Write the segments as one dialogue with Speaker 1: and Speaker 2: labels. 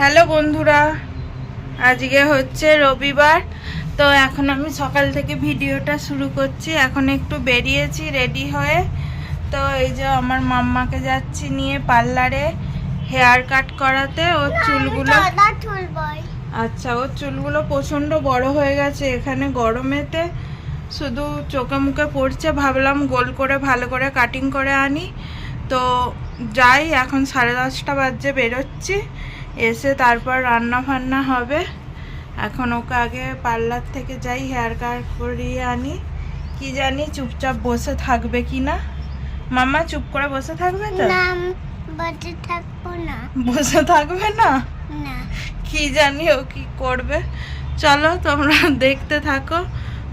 Speaker 1: Hello বন্ধুরা আজকে হচ্ছে রবিবার তো এখন আমি সকাল থেকে ভিডিওটা শুরু করছি। এখন একটু বেরিয়েছি রেডি হয়ে। তো এই যে আমার মাম্মাকে যাচ্ছি নিয়ে পার্লারে হেয়ার কাট করাতে। ওর চুলগুলো আচ্ছা ওর চুলগুলো প্রচণ্ড বড় হয়ে গেছে এখানে গরমেতে। শুধু চোখে মুখে পড়ছে ভাবলাম গোল করে ভালো করে কাটিং করে আনি। তো যাই এখন সাড়ে দশটা বাজে বেরোচ্ছি। এসে তারপর রান্না ফান্না হবে। এখন ওকে আগে পার্লার থেকে যাই হেয়ার কাট করিয়ে আনি। কি জানি চুপচাপ বসে থাকবে কি না। মামা চুপ করে বসে থাকবে তো?
Speaker 2: থাকব না।
Speaker 1: বসে থাকবে না?
Speaker 2: না।
Speaker 1: কি জানি ও কি করবে। চলো তোমরা দেখতে থাকো।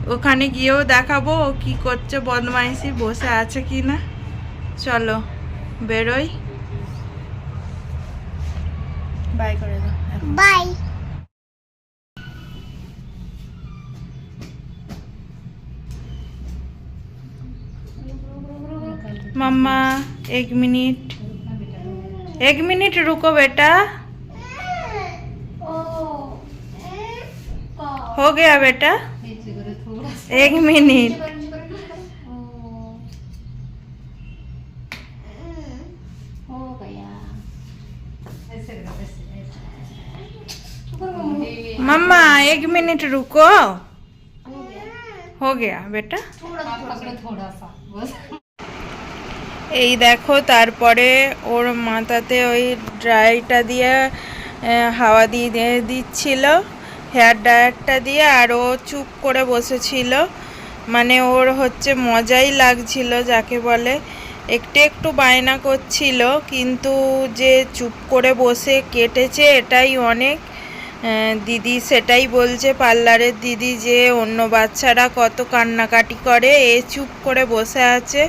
Speaker 1: ওখানে গিয়েও দেখাবো ও কি করছে বদমাইশি বসে আছে কি না। চলো বেরোই। বাই করে দাও এখন।
Speaker 2: বাই
Speaker 1: मम्मा एक मिनट एक मिनट रुको बेटा हो गया बेटा एक मिनट मम्मा एक मिनट रुको हो गया बेटा এই দেখো তারপরে ওর মাথাতে ওই ড্রাইটা দিয়ে আহ, হাওয়া দিয়ে দিয়ে দিচ্ছিল হেয়ার ড্রায়ারটা দিয়ে আর ও চুপ করে বসেছিল মানে ওর হচ্ছে মজাই লাগছিল যাকে বলে একটু একটু বায়না করছিল, কিন্তু যে চুপ করে বসে কেটেছে এটাই অনেক। দিদি সেটাই বলছে, পার্লারের দিদি যে অন্য বাচ্চারা কত কান্নাকাটি করে, এ চুপ করে বসে আছে।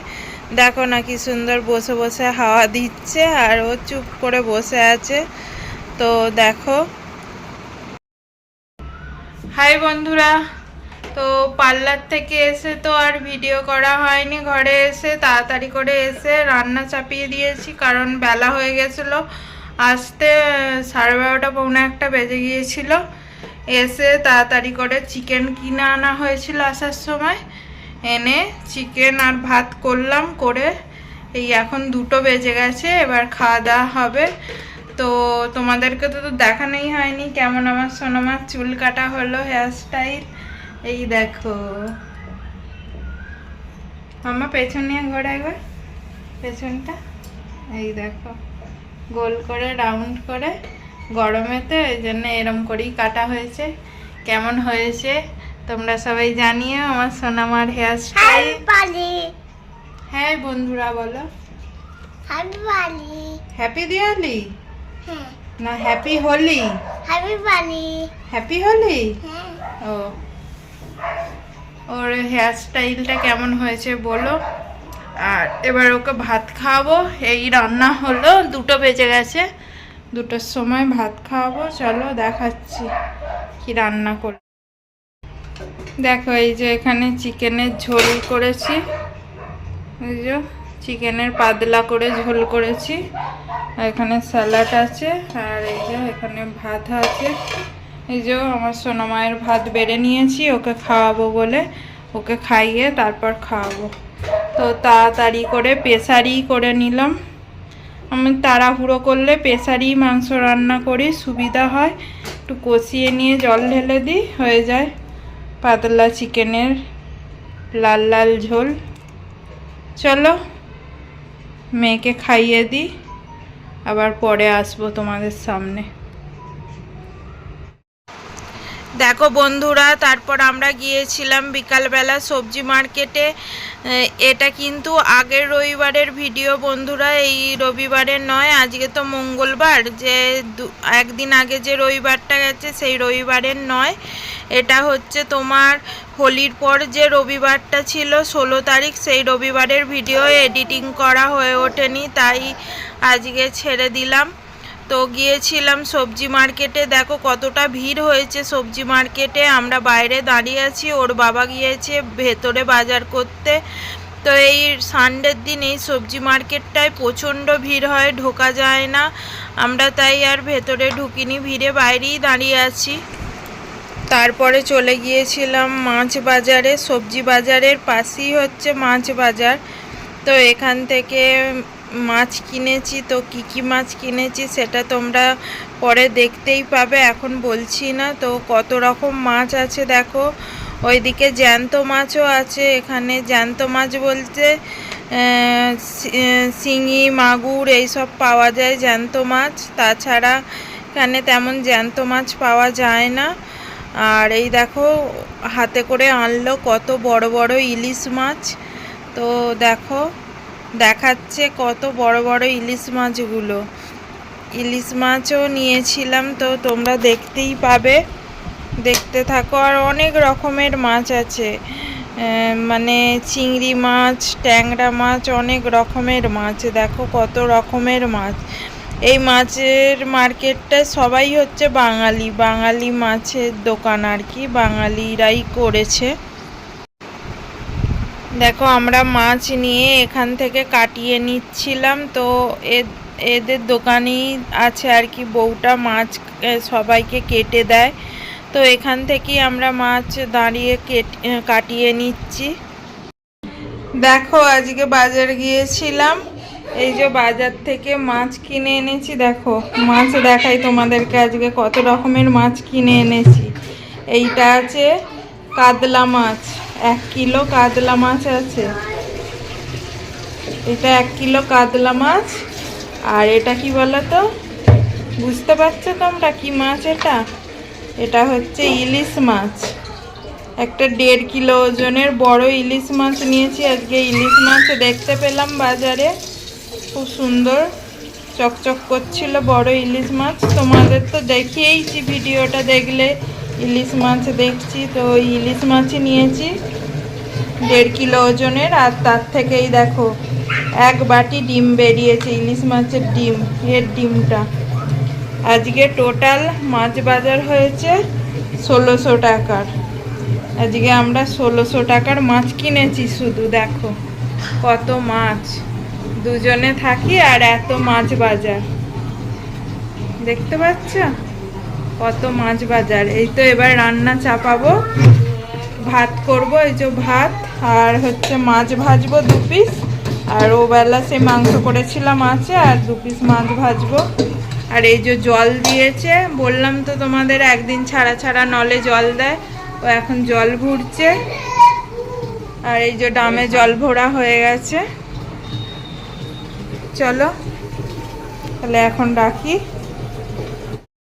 Speaker 1: দেখো না কি সুন্দর বসে বসে হাওয়া দিচ্ছে, আর ও চুপ করে বসে আছে। তো দেখো। হাই বন্ধুরা তো পার্লার থেকে এসে তো আর ভিডিও করা হয়নি, ঘরে এসে তাড়াতাড়ি করে এসে রান্না চাপিয়ে দিয়েছি, কারণ বেলা হয়ে গেছিল। আসতে সাড়ে বারোটা, পৌনে একটা বেজে গিয়েছিল। এসে তাড়াতাড়ি করে চিকেন কিনে আনা হয়েছিল আসার সময়। এনে চিকেন আর ভাত করলাম, করে এই এখন দুটো বেজে গেছে, এবার খাওয়া দাওয়া হবে। তো তোমাদেরকে তো দেখানোই হয়নি, কেমন আমার সোনামার চুল কাটা হলো হেয়ার স্টাইল এই দেখো। মামা পেছন নিয়ে ঘোরা একবার। পেছনটা। এই দেখো। গোল করে রাউন্ড করে। গরমেতে ওই জন্য এরম করেই কাটা হয়েছে। কেমন হয়েছে তোমরা সবাই জানিও আমার সোনামার হেয়ার স্টাইল হ্যাঁ বন্ধুরা বলো।
Speaker 2: হ্যাপি
Speaker 1: দিওয়ালি না হ্যাপি হোলি
Speaker 2: হ্যাপি বালি
Speaker 1: হ্যাপি হোলি ও। ওর হেয়ার স্টাইলটা কেমন হয়েছে বলো। আর এবার ওকে ভাত খাওয়াবো। এই রান্না হলো, দুটো বেজে গেছে। দুটোর সময় ভাত খাওয়াবো। চলো দেখাচ্ছি কি রান্না কর দেখো এই যে এখানে চিকেনের ঝোল করেছি। এই যে চিকেনের পাতলা করে ঝোল করেছি। এখানে স্যালাড আছে, আর এই যে এখানে ভাত আছে। এই যে আমার সোনামায়ের ভাত বেড়ে নিয়েছি, ওকে খাওয়াবো বলে। ওকে খাইয়ে তারপর খাওয়াবো। তো তাড়াতাড়ি করে প্রেসারি করে নিলাম। আমি তাড়াহুড়ো করলে প্রেসারি মাংস রান্না করি, সুবিধা হয়। একটু কষিয়ে নিয়ে জল ঢেলে দিই, হয়ে যায় পাতলা চিকেনের লাল লাল ঝোল। চলো, মেয়েকে খাইয়ে দিই। আবার পরে আসব তোমাদের সামনে। দেখো বন্ধুরা, তারপর আমরা গিয়েছিলাম বিকালবেলা সবজি মার্কেটে। এটা কিন্তু আগের রবিবারের ভিডিও বন্ধুরা, এই রবিবারের নয়, আজকে তো মঙ্গলবার। যে একদিন আগে যে রবিবারটা গেছে, সেই রবিবারের নয়। এটা হচ্ছে তোমার হোলির পর যে রবিবারটা ছিল, ষোলো তারিখ, সেই রবিবারের ভিডিও এডিটিং করা হয়ে ওঠেনি, তাই আজকে ছেড়ে দিলাম। তো গিয়েছিলাম সবজি মার্কেটে। দেখো কতটা ভিড় হয়েছে সবজি মার্কেটে। আমরা বাইরে দাঁড়িয়ে আছি, ওর বাবা গিয়েছে ভেতরে বাজার করতে। তো এই সানডের দিন এই সবজি মার্কেটটায় প্রচণ্ড ভিড় হয়, ঢোকা যায় না। আমরা তাই আর ভেতরে ঢুকিনি, ভিড়ে বাইরেই দাঁড়িয়ে আছি। তারপরে চলে গিয়েছিলাম মাছ বাজারে। সবজি বাজারের পাশেই হচ্ছে মাছ বাজার। তো এখান থেকে মাছ কিনেছি, তো কি কি মাছ কিনেছি সেটা তোমরা পরে দেখতেই পাবে। এখন বলছি না, তো কত রকম মাছ আছে দেখো। ওইদিকে জ্যান্ত মাছও আছে, এখানে জ্যান্ত মাছ বলতে শিঙি, মাগুর এইসব পাওয়া যায় জ্যান্ত মাছ। তাছাড়া এখানে তেমন জ্যান্ত মাছ পাওয়া যায় না। আর এই দেখো, হাতে করে আনলো কত বড় বড় ইলিশ মাছ। তো দেখো দেখাচ্ছে কত বড় বড় ইলিশ মাছগুলো। ইলিশ মাছও নিয়েছিলাম তো তোমরা দেখতেই পাবে। দেখতে থাকো, আর অনেক রকমের মাছ আছে। মানে চিংড়ি মাছ, ট্যাংরা মাছ, অনেক রকমের মাছ। দেখো কত রকমের মাছ। এই মাছের মার্কেটটা সবাই হচ্ছে বাঙালি। বাঙালি মাছের দোকান আর কি। বাঙালিরাই করেছে। দেখো, আমরা মাছ নিয়ে এখান থেকে কাটিয়ে নিচ্ছিলাম। তো এদের দোকানেই আছে আর কি, বউটা মাছ সবাইকে কেটে দেয়। তো এখান থেকেই আমরা মাছ দাঁড়িয়ে কেটে কাটিয়ে নিচ্ছি। দেখো, আজকে বাজার গিয়েছিলাম। এই যে বাজার থেকে মাছ কিনে এনেছি, দেখো। মাছ দেখাই তোমাদেরকে আজকে, কত রকমের মাছ কিনে এনেছি। এইটা আছে কাতলা মাছ। এক কিলো কাতলা মাছ আছে। এটা এক কিলো কাতলা মাছ। আর এটা কি বলো তো বুঝতে পারছ তোমরা কি মাছ এটা? এটা হচ্ছে ইলিশ মাছ। একটা দেড় কিলো ওজনের বড় ইলিশ মাছ নিয়েছি। আজকে ইলিশ মাছ দেখতে পেলাম বাজারে। খুব সুন্দর, চকচক করছিল বড় ইলিশ মাছ। তোমাদের তো দেখিয়েইছি ভিডিওটা দেখলে ইলিশ মাছ দেখছি, তো ইলিশ মাছই নিয়েছি। দেড় কিলো ওজনের, আর তার থেকেই দেখো, এক বাটি ডিম বেরিয়েছে, ইলিশ মাছের ডিম, এর ডিমটা। আজকে টোটাল মাছ বাজার হয়েছে ষোলোশো টাকার। আজকে আমরা ষোলোশো টাকার মাছ কিনেছি শুধু, দেখো, কত মাছ। দুজনে থাকি আর এত মাছ বাজার। দেখতে পাচ্ছ? কত মাছ বাজার। এই তো এবার রান্না চাপাবো, ভাত করব, এই যে ভাত, আর হচ্ছে মাছ ভাজবো দু পিস আর ও বেলা সে মাংস করেছিলাম আছে, আর দু পিস মাছ ভাজবো। আর এই যে জল দিয়েছে, বললাম তো তোমাদের একদিন ছাড়া ছাড়া নলে জল দেয় ও এখন জল ভরছে। আর এই যে ডামে জল ভরা হয়ে গেছে। চলো, তাহলে এখন রাখি।